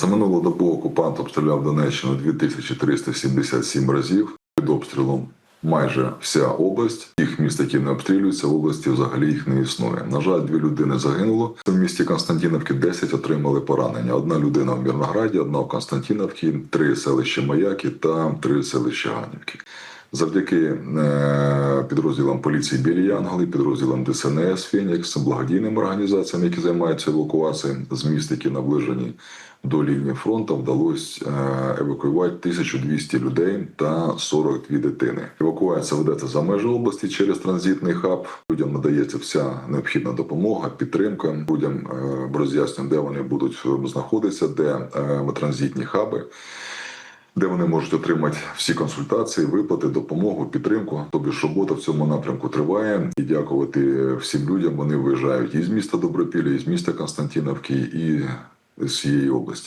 За минулу добу окупант обстріляв Донеччину 2377 разів під обстрілом. Майже вся область, Їх міст, які не обстрілюються, в області взагалі їх не існує. На жаль, дві людини загинуло. В місті Константіновки 10 отримали поранення. Одна людина в Мірнограді, одна в Константіновці, три селища Маяки та три селища Ганівки. Завдяки е, підрозділам поліції Білі Янголи, підрозділам ДСНС Фенікс, благодійним організаціям, які займаються евакуацією з міст, які наближені до лінії фронту, вдалося е, евакуювати 1200 людей та 42 дитини. Евакуація ведеться за межі області через транзитний хаб. Людям надається вся необхідна допомога, підтримка. Людям е, роз'яснюємо, де вони будуть знаходитися, де транзитні хаби де вони можуть отримати всі консультації, виплати, допомогу, підтримку. Тобі ж робота в цьому напрямку триває. І дякувати всім людям. Вони виїжджають із міста Добропілля, із міста Константіновки і з цієї області.